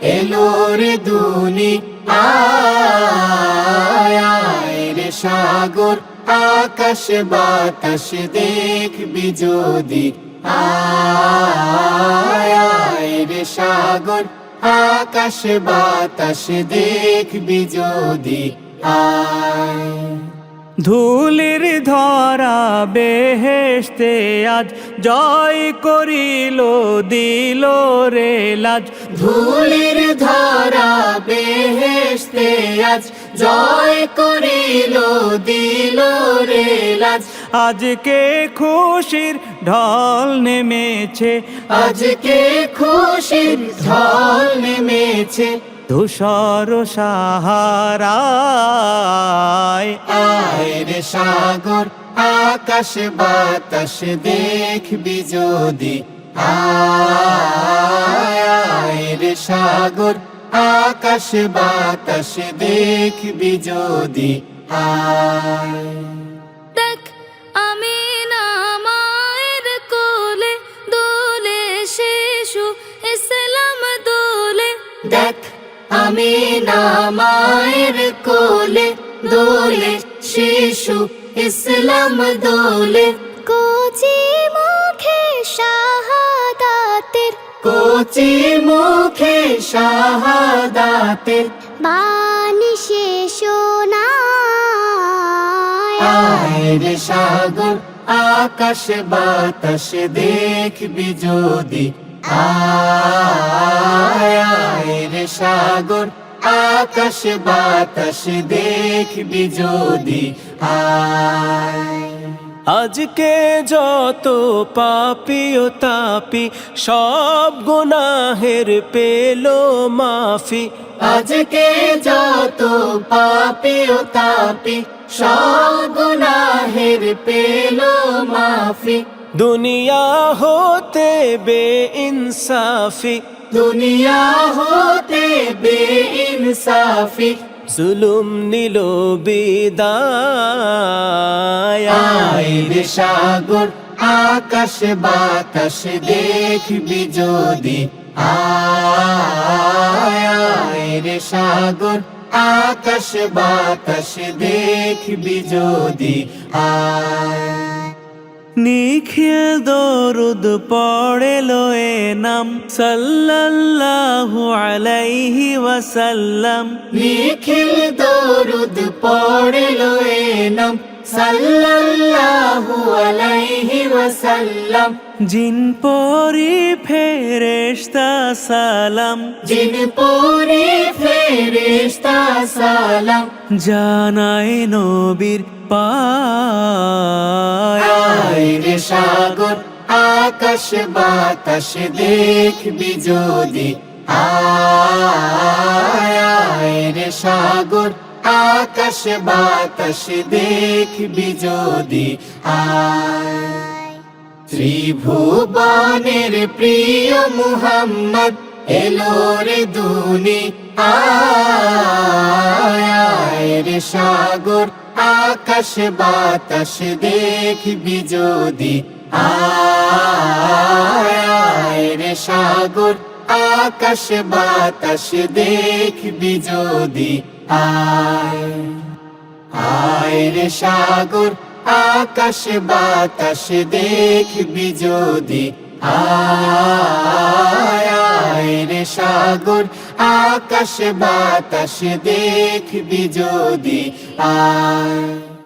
এলো রে দুনি, আয় সাগর, আকাশ বাতাস দেখবি যদি। আয় সাগর, আকাশ বাতাস দেখবি যদি। আয়। ধুলির ধরা বেহেশতে আজ জয় করিল দিল রে লাজ। ধুলির ধরা বেহেশতে আজ জয় করিল দিল রে লাজ। আজকে খুশির ঢল নেমেছে। আজকে খুশির ঢল নেমেছে। ধূসর সাহারায় আয় রে সাগর আকাশ বাতাস দেখবি যদি। আয় রে সাগর আকাশ বাতাস দেখবি যদি। আয়। দেখ আমি না মায়ের কোলে দোলে শিশু ইসলাম দোলে। দেখ আমি না মায়ের কোলে দোলে শিশু ইসলাম দোলে। কোচি মুখে শাহাদাতের। কোচি মুখে শাহাদাতের। বাণী শেষ আয় সাগর আকাশ বাতাস দেখবি যদি। আয় আয় রে সাগর আকাশ বাতাস দেখবি যদি আজকে যত পাপি ও তাপি সব গুনাহের পেল মাফি। আজকে যত পাপি ও তাপি সব গুনাহের পেল মাফি। দুনিয়া হতে বে ইনসাফি দুনিয়া হতে বে ইনসাফি জুলুম নিল বিদায়। সাগর আকাশ বাতাস দেখবি যদি। আয় সাগর আকাশ বাতাস দেখবি যদি। আয়। নিখিল দরুদ পড়ে লোয়ে নাম সাল্লাল্লাহু আলাইহি ওয়াসাল্লাম। নিখিল দরুদ পড়ল এ নাম সাল্লাল্লাহু আলাইহি ওয়াসাল্লাম। জিন পরি ফেরেশতা সালাম। জিন পরে ফেরেশতা সালাম। জানাই নবীর আয় রে সাগর, আকাশ বাতাস দেখবি যদি। আয় রে সাগর, আকাশ বাতাস দেখবি যদি। আয়, ত্রিভুবনের প্রিয় মুহাম্মদ, এলো রে দুনি আয় রে সাগর আকাশ বাতাস দেখবি যদি। আয় রে সাগর, আকাশ বাতাস দেখবি যদি। আয় আয় রে সাগর, আকাশ বাতাস দেখবি যদি। আয় আয় রে সাগর, আকাশ বাতাস দেখবি যদি। আয়।